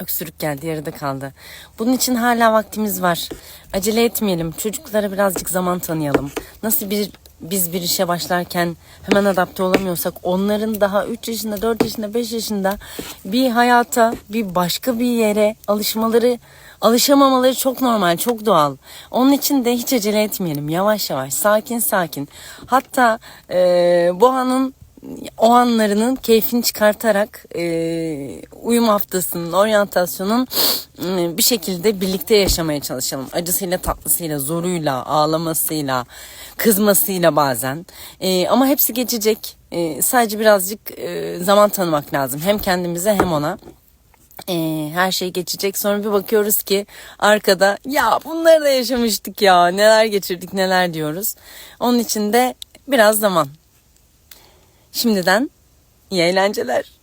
Öksürük geldi yarıda kaldı. Bunun için hala vaktimiz var. Acele etmeyelim. Çocuklara birazcık zaman tanıyalım. Nasıl bir biz bir işe başlarken hemen adapte olamıyorsak onların daha 3 yaşında, 4 yaşında, 5 yaşında bir hayata, bir başka bir yere alışmaları, alışamamaları çok normal, çok doğal. Onun için de hiç acele etmeyelim. Yavaş yavaş, sakin sakin. Hatta eee, bu anın o anlarının keyfini çıkartarak e, uyum haftasının, oryantasyonun e, bir şekilde birlikte yaşamaya çalışalım. Acısıyla, tatlısıyla, zoruyla, ağlamasıyla, kızmasıyla bazen. E, ama hepsi geçecek. E, sadece birazcık e, zaman tanımak lazım. Hem kendimize hem ona. E, her şey geçecek. Sonra bir bakıyoruz ki arkada ya bunları da yaşamıştık ya neler geçirdik neler diyoruz. Onun için de biraz zaman. Şimdiden iyi eğlenceler.